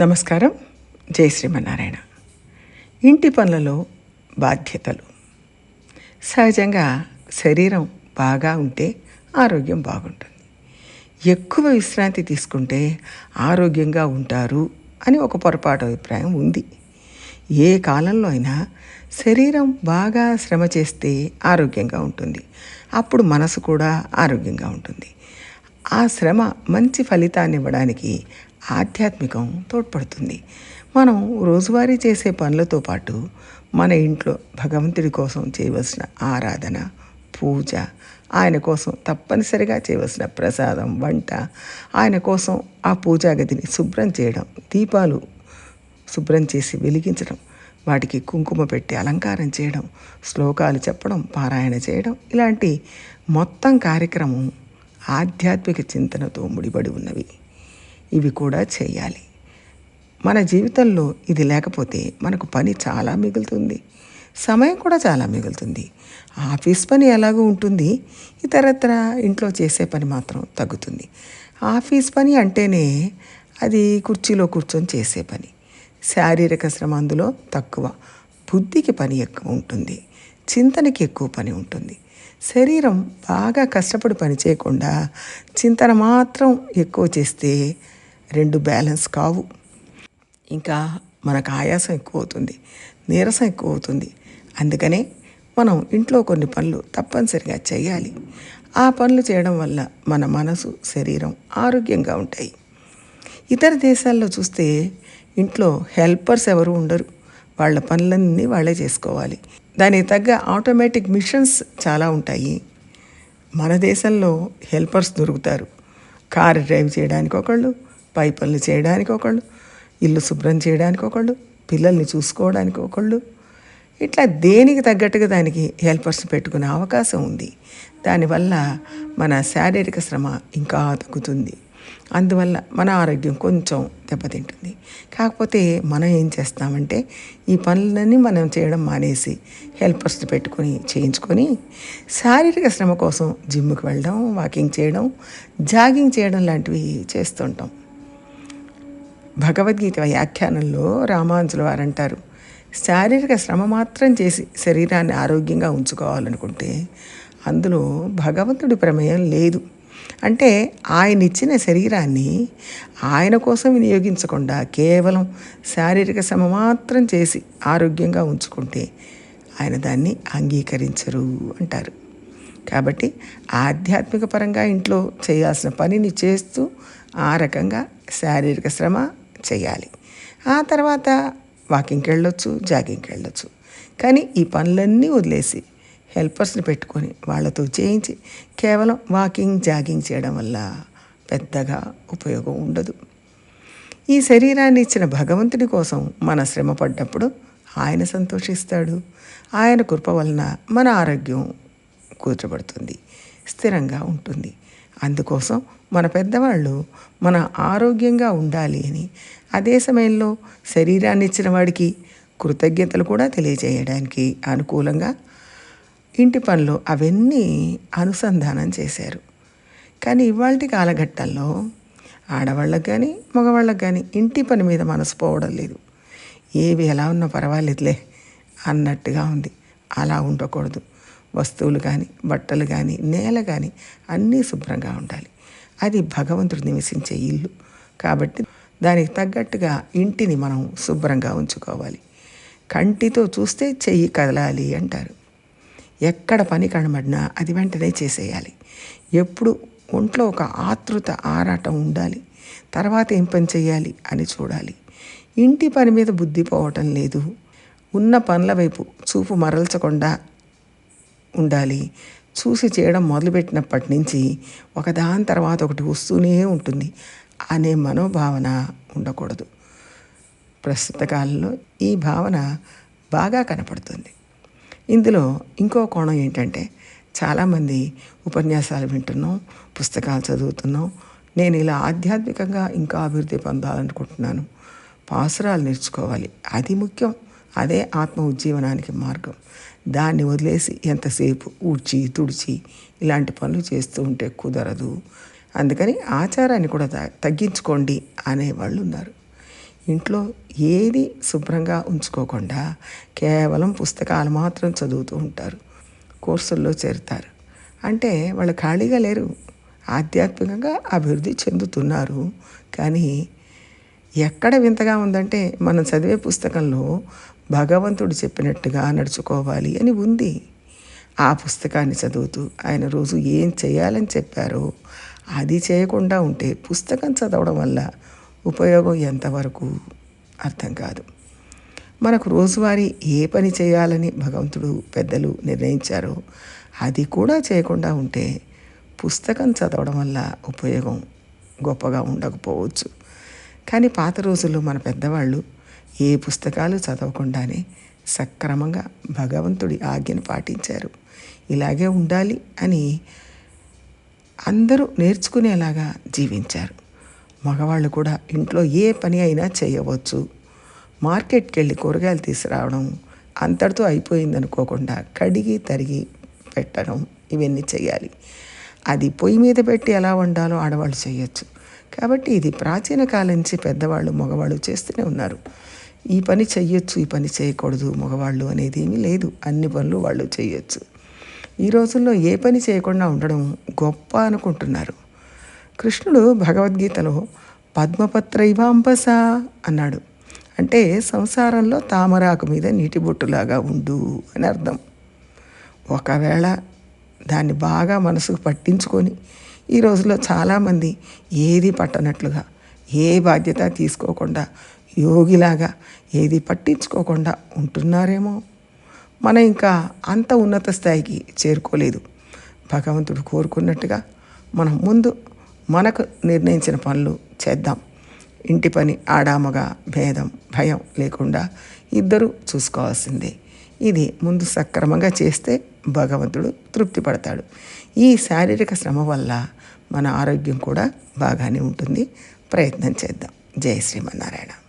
నమస్కారం. జై శ్రీమన్నారాయణ. ఇంటి పనులలో బాధ్యతలు. సహజంగా శరీరం బాగా ఉంటే ఆరోగ్యం బాగుంటుంది. ఎక్కువ విశ్రాంతి తీసుకుంటే ఆరోగ్యంగా ఉంటారు అని ఒక పొరపాటు అభిప్రాయం ఉంది. ఏ కాలంలో అయినా శరీరం బాగా శ్రమ చేస్తే ఆరోగ్యంగా ఉంటుంది. అప్పుడు మనసు కూడా ఆరోగ్యంగా ఉంటుంది. ఆ శ్రమ మంచి ఫలితాన్ని ఇవ్వడానికి ఆధ్యాత్మికం తోడ్పడుతుంది. మనం రోజువారీ చేసే పనులతో పాటు మన ఇంట్లో భగవంతుడి కోసం చేయవలసిన ఆరాధన పూజ ఆయన కోసం తప్పనిసరిగా చేయవలసిన ప్రసాదం వంట ఆయన కోసం ఆ పూజా గదిని శుభ్రం చేయడం దీపాలు శుభ్రం చేసి వెలిగించడం వాటికి కుంకుమ పెట్టి అలంకారం చేయడం శ్లోకాలు చెప్పడం పారాయణ చేయడం ఇలాంటి మొత్తం కార్యక్రమం ఆధ్యాత్మిక చింతనతో ముడిపడి ఉన్నవి. ఇవి కూడా చేయాలి. మన జీవితంలో ఇది లేకపోతే మనకు పని చాలా మిగులుతుంది. సమయం కూడా చాలా మిగులుతుంది. ఆఫీస్ పని ఎలాగో ఉంటుంది. ఇతరత్ర ఇంట్లో చేసే పని మాత్రం తగ్గుతుంది. ఆఫీస్ పని అంటేనే అది కుర్చీలో కూర్చొని చేసే పని. శారీరక శ్రమ అందులో తక్కువ. బుద్ధికి పని ఎక్కువ ఉంటుంది. చింతనకి ఎక్కువ పని ఉంటుంది. శరీరం బాగా కష్టపడి పని చేయకుండా చింతన మాత్రం ఎక్కువ చేస్తే రెండు బ్యాలెన్స్ కావు. ఇంకా మనకు ఆయాసం ఎక్కువ అవుతుంది నీరసం ఎక్కువ అవుతుంది అందుకనే మనం ఇంట్లో కొన్ని పనులు తప్పనిసరిగా చేయాలి. ఆ పనులు చేయడం వల్ల మన మనసు శరీరం ఆరోగ్యంగా ఉంటాయి. ఇతర దేశాల్లో చూస్తే ఇంట్లో హెల్పర్స్ ఎవరు ఉండరు. వాళ్ళ పనులన్నీ వాళ్ళే చేసుకోవాలి. దానికి తగ్గ ఆటోమేటిక్ మిషన్స్ చాలా ఉంటాయి. మన దేశంలో హెల్పర్స్ దొరుకుతారు. కారు డ్రైవ్ చేయడానికి ఒకళ్ళు పై పనులు చేయడానికి ఒకళ్ళు ఇల్లు శుభ్రం చేయడానికి ఒకళ్ళు పిల్లల్ని చూసుకోవడానికి ఒకళ్ళు. ఇట్లా దేనికి తగ్గట్టుగా దానికి హెల్పర్స్ పెట్టుకునే అవకాశం ఉంది. దానివల్ల మన శారీరక శ్రమ ఇంకా తగ్గుతుంది. అందువల్ల మన ఆరోగ్యం కొంచెం దెబ్బతింటుంది. కాకపోతే మనం ఏం చేస్తామంటే ఈ పనులన్నీ మనం చేయడం మానేసి హెల్పర్స్ని పెట్టుకొని చేయించుకొని శారీరక శ్రమ కోసం జిమ్కి వెళ్ళడం వాకింగ్ చేయడం జాగింగ్ చేయడం లాంటివి చేస్తుంటాం. భగవద్గీత వ్యాఖ్యానంలో రామానుజుల వారు అంటారు శారీరక శ్రమ మాత్రం చేసి శరీరాన్ని ఆరోగ్యంగా ఉంచుకోవాలనుకుంటే అందులో భగవంతుడి ప్రమేయం లేదు. అంటే ఆయన ఇచ్చిన శరీరాన్ని ఆయన కోసం వినియోగించకుండా కేవలం శారీరక శ్రమ మాత్రం చేసి ఆరోగ్యంగా ఉంచుకుంటే ఆయన దాన్ని అంగీకరించరు అంటారు. కాబట్టి ఆధ్యాత్మిక పరంగా ఇంట్లో చేయాల్సిన పనిని చేస్తూ ఆ రకంగా శారీరక శ్రమ చేయాలి. ఆ తర్వాత వాకింగ్కి వెళ్ళొచ్చు జాగింగ్కి వెళ్ళొచ్చు కానీ ఈ పనులన్నీ వదిలేసి హెల్పర్స్ని పెట్టుకొని వాళ్ళతో చేయించి కేవలం వాకింగ్ జాగింగ్ చేయడం వల్ల పెద్దగా ఉపయోగం ఉండదు. ఈ శరీరాన్ని ఇచ్చిన భగవంతుడి కోసం మన శ్రమ పడ్డప్పుడు ఆయన సంతోషిస్తాడు. ఆయన కృప వలన మన ఆరోగ్యం కూర్చబడుతుంది స్థిరంగా ఉంటుంది. అందుకోసం మన పెద్దవాళ్ళు మన ఆరోగ్యంగా ఉండాలి అని అదే సమయంలో శరీరాన్ని ఇచ్చిన వాడికి కృతజ్ఞతలు కూడా తెలియజేయడానికి అనుకూలంగా ఇంటి పనులు అవన్నీ అనుసంధానం చేశారు. కానీ ఇవాళ కాలఘట్టంలో ఆడవాళ్ళకి కానీ మగవాళ్ళకి కానీ ఇంటి పని మీద మనసు పోవడం లేదు. ఏవి ఎలా ఉన్నా పర్వాలేదులే అన్నట్టుగా ఉంది. అలా ఉండకూడదు. వస్తువులు కానీ బట్టలు కానీ నేల కానీ అన్నీ శుభ్రంగా ఉండాలి. అది భగవంతుడు నివసించే ఇల్లు. కాబట్టి దానికి తగ్గట్టుగా ఇంటిని మనం శుభ్రంగా ఉంచుకోవాలి. కంటితో చూస్తే చెయ్యి కదలాలి అంటారు. ఎక్కడ పని కనబడినా అది వెంటనే చేసేయాలి. ఎప్పుడు ఒంట్లో ఒక ఆతృత ఆరాటం ఉండాలి. తర్వాత ఏం పని చేయాలి అని చూడాలి. ఇంటి పని మీద బుద్ధి పోవటం లేదు. ఉన్న పనుల వైపు చూపు మరల్చకుండా ఉండాలి. చూసి చేయడం మొదలుపెట్టినప్పటి నుంచి ఒకదాని తర్వాత ఒకటి వస్తూనే ఉంటుంది అనే మనోభావన ఉండకూడదు. ప్రస్తుత కాలంలో ఈ భావన బాగా కనపడుతుంది. ఇందులో ఇంకో కోణం ఏంటంటే చాలామంది ఉపన్యాసాలు వింటున్నాం పుస్తకాలు చదువుతున్నాం. నేను ఇలా ఆధ్యాత్మికంగా ఇంకా అభివృద్ధి పొందాలనుకుంటున్నాను. పాసురాలు నేర్చుకోవాలి. అది ముఖ్యం. అదే ఆత్మ ఉజ్జీవనానికి మార్గం. దాన్ని వదిలేసి ఎంతసేపు ఊడ్చి తుడిచి ఇలాంటి పనులు చేస్తూ ఉంటే కుదరదు. అందుకని ఆచారాన్ని కూడా త- తగ్గించుకోండి అనేవాళ్ళు ఉన్నారు. ఇంట్లో ఏది శుభ్రంగా ఉంచుకోకుండా కేవలం పుస్తకాలు మాత్రం చదువుతూ ఉంటారు. కోర్సుల్లో చేరుతారు. అంటే వాళ్ళు ఖాళీగా లేరు. ఆధ్యాత్మికంగా అభివృద్ధి చెందుతున్నారు. కానీ ఎక్కడ వింతగా ఉందంటే మనం చదివే పుస్తకంలో భగవంతుడు చెప్పినట్టుగా నడుచుకోవాలి అని ఉంది. ఆ పుస్తకాన్ని చదువుతూ ఆయన రోజు ఏం చేయాలని చెప్పారో అది చేయకుండా ఉంటే పుస్తకం చదవడం వల్ల ఉపయోగం ఎంతవరకు అర్థం కాదు. మనకు రోజువారీ ఏ పని చేయాలని భగవంతుడు పెద్దలు నిర్ణయించారో అది కూడా చేయకుండా ఉంటే పుస్తకం చదవడం వల్ల ఉపయోగం గొప్పగా ఉండకపోవచ్చు. కానీ పాత రోజుల్లో మన పెద్దవాళ్ళు ఏ పుస్తకాలు చదవకుండానే సక్రమంగా భగవంతుడి ఆజ్ఞను పాటించారు. ఇలాగే ఉండాలి అని అందరూ నేర్చుకునేలాగా జీవించారు. మగవాళ్ళు కూడా ఇంట్లో ఏ పని అయినా చేయవచ్చు. మార్కెట్కి వెళ్ళి కూరగాయలు తీసుకురావడం అంతటితో అయిపోయింది అనుకోకుండా కడిగి తరిగి పెట్టడం ఇవన్నీ చేయాలి. అది పొయ్యి మీద పెట్టి ఎలా వండాలో ఆడవాళ్ళు చేయొచ్చు. కాబట్టి ఇది ప్రాచీన కాలం నుంచి పెద్దవాళ్ళు మగవాళ్ళు చేస్తూనే ఉన్నారు. ఈ పని చెయ్యొచ్చు ఈ పని చేయకూడదు మగవాళ్ళు అనేది ఏమీ లేదు. అన్ని పనులు వాళ్ళు చేయొచ్చు ఈ రోజుల్లో ఏ పని చేయకుండా ఉండడం గొప్ప అనుకుంటున్నారు. కృష్ణుడు భగవద్గీతలో పద్మపత్రైవాంబస అన్నాడు. అంటే సంసారంలో తామరాకు మీద నీటి బొట్టులాగా ఉండు అని అర్థం. ఒకవేళ దాన్ని బాగా మనసుకు పట్టించుకొని ఈ రోజుల్లో చాలామంది ఏది పట్టనట్లుగా ఏ బాధ్యత తీసుకోకుండా యోగిలాగా ఏది పట్టించుకోకుండా ఉంటున్నారేమో. మనం ఇంకా అంత ఉన్నత స్థాయికి చేరుకోలేదు. భగవంతుడు కోరుకున్నట్టుగా మనం ముందు మనకు నిర్ణయించిన పనులు చేద్దాం. ఇంటి పని ఆడామగా భేదం భయం లేకుండా ఇద్దరు చూసుకోవాల్సిందే. ఇది ముందు సక్రమంగా చేస్తే భగవంతుడు తృప్తి పడతాడు ఈ శారీరక శ్రమ వల్ల మన ఆరోగ్యం కూడా బాగానే ఉంటుంది. ప్రయత్నం చేద్దాం. జయ శ్రీమన్నారాయణ.